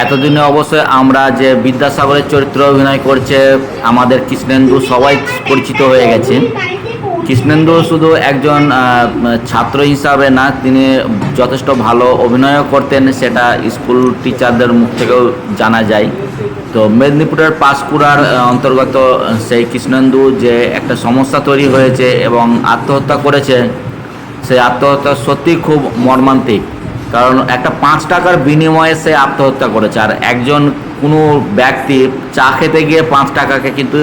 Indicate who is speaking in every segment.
Speaker 1: এতদিনে অবশ্যই আমরা যে বিদ্যাসাগরের চরিত্র অভিনয় করছে, আমাদের কৃষ্ণেন্দু সবাই পরিচিত হয়ে গেছে। কৃষ্ণেন্দু শুধু একজন ছাত্র হিসাবে না, তিনি যথেষ্ট ভালো অভিনয়ও করতেন, সেটা স্কুল টিচারদের মুখ থেকেও জানা যায়। তো মেদিনীপুরের পাঁশকুড়ার অন্তর্গত সেই কৃষ্ণেন্দু যে একটা সমস্যা তৈরি হয়েছে এবং আত্মহত্যা করেছে, সেই আত্মহত্যা সত্যি খুব মর্মান্তিক। কারণ একটা পাঁচ টাকার বিনিময়ে সে আত্মহত্যা করেছে। আর একজন কোনো ব্যক্তি চা খেতে গিয়ে পাঁচ টাকাকে কিন্তু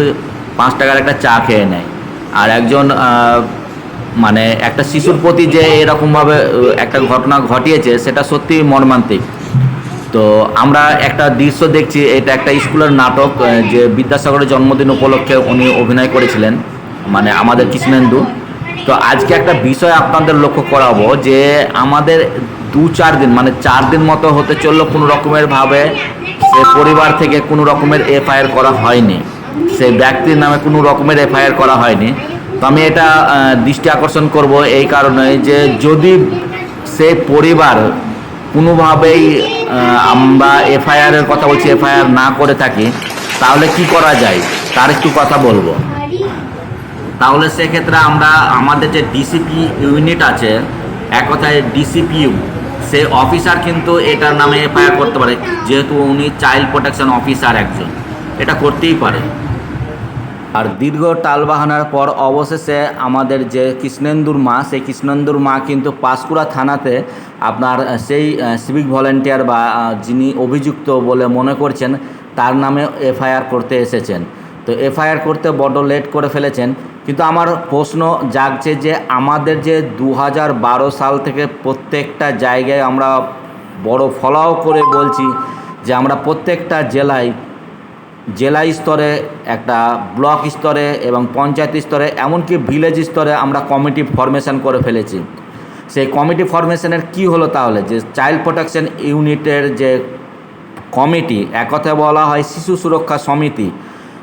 Speaker 1: পাঁচ টাকার একটা চা খেয়ে নেয়। আর একজন মানে একটা শিশুর প্রতি যে এরকমভাবে একটা ঘটনা ঘটিয়েছে, সেটা সত্যি মর্মান্তিক। তো আমরা একটা দৃশ্য দেখছি, এটা একটা স্কুলের নাটক যে বিদ্যাসাগরের জন্মদিন উপলক্ষে উনি অভিনয় করেছিলেন মানে আমাদের কৃষ্ণেন্দু। তো আজকে একটা বিষয় আপনাদের লক্ষ্য করাবো যে আমাদের দু চার দিন মানে চার দিন মতো হতে চলল কোনো রকমের ভাবে সে পরিবার থেকে কোনো রকমের এফআইআর করা হয়নি। সে ব্যক্তির নামে কোনো রকমের এফআইআর করা হয়নি। তো আমি এটা দৃষ্টি আকর্ষণ করব এই কারণে যে যদি সে পরিবার কোনোভাবেই আমরা এফআইআরের কথা বলছি, এফআইআর না করে থাকি, তাহলে কি করা যায়? তার একটু কথা বলব। তাহলে সেক্ষেত্রে আমরা আমাদের যে ডিসিপি ইউনিট আছে, এক কথায় ডিসিপিউ সে অফিসার কিন্তু এটার নামে এফআইআর করতে পারে। যেহেতু উনি চাইল্ড প্রোটেকশন অফিসার একজন, এটা করতেই পারে। আর দীর্ঘ টালবাহানার পর অবশেষে আমাদের যে কৃষ্ণেন্দুর মা, সেই কৃষ্ণেন্দুর মা কিন্তু পাঁশকুড়া থানাতে আপনার সেই সিভিক ভলেন্টিয়ার বা যিনি অভিযুক্ত বলে মনে করছেন, তার নামে এফআইআর করতে এসেছেন। তো এফআইআর করতে বড্ড লেট করে ফেলেছেন। কিন্তু আমার প্রশ্ন জাগছে যে আমাদের যে দু হাজার বারো সাল থেকে প্রত্যেকটা জায়গায় আমরা বড় ফলাও করে বলছি যে আমরা প্রত্যেকটা জেলায়, জেলা স্তরে, একটা ব্লক স্তরে এবং পঞ্চায়েত স্তরে, এমনকি ভিলেজ স্তরে আমরা কমিটি ফরমেশন করে ফেলেছি। সেই কমিটি ফরমেশনের কি হলো তাহলে? যে চাইল্ড প্রোটেকশন ইউনিটের যে কমিটি এক কথায় বলা হয় শিশু সুরক্ষা সমিতি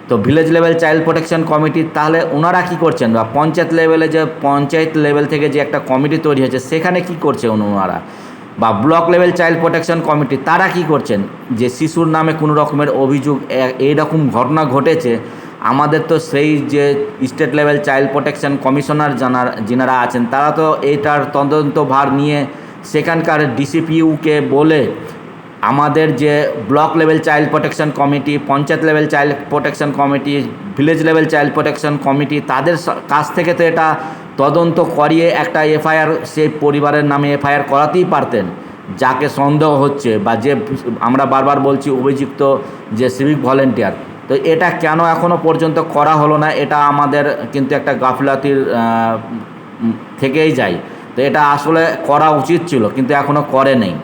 Speaker 1: তো village level child protection committee তাহলে ওনারা কি করছেন? বা পঞ্চায়েত লেভেলে যে পঞ্চায়েত লেভেল থেকে যে একটা কমিটি তৈরি হয়েছে, সেখানে কি করছে ওনারা? বা block level child protection committee তারা কি করছেন? যে শিশুর নামে কোনো রকমের অভিযোগ এইরকম ঘটনা ঘটেছে, আমাদের তো সেই যে state level child protection commissioner জানার, যিনারা আছেন, তারা তো এইটার তদন্ত ভার নিয়ে সেখানকার ডিসিপিউকে বলে আমাদের যে block level child protection committee, panchayat level child protection committee, village level child protection committee, তাদের কাছ থেকে তো এটা তদন্ত করিয়ে একটা এফআইআর সেই পরিবারের নামে এফআইআর করাতেই পারতেন। যাকে সন্দেহ হচ্ছে বা যে আমরা বারবার বলছি অভিযুক্ত যে সিভিক ভলেন্টিয়ার তো এটা কেন এখনও পর্যন্ত করা হলো না, এটা আমাদের কিন্তু একটা গাফিলাতির থেকেই যায়। তো এটা আসলে করা উচিত ছিল, কিন্তু এখনও করে নেই।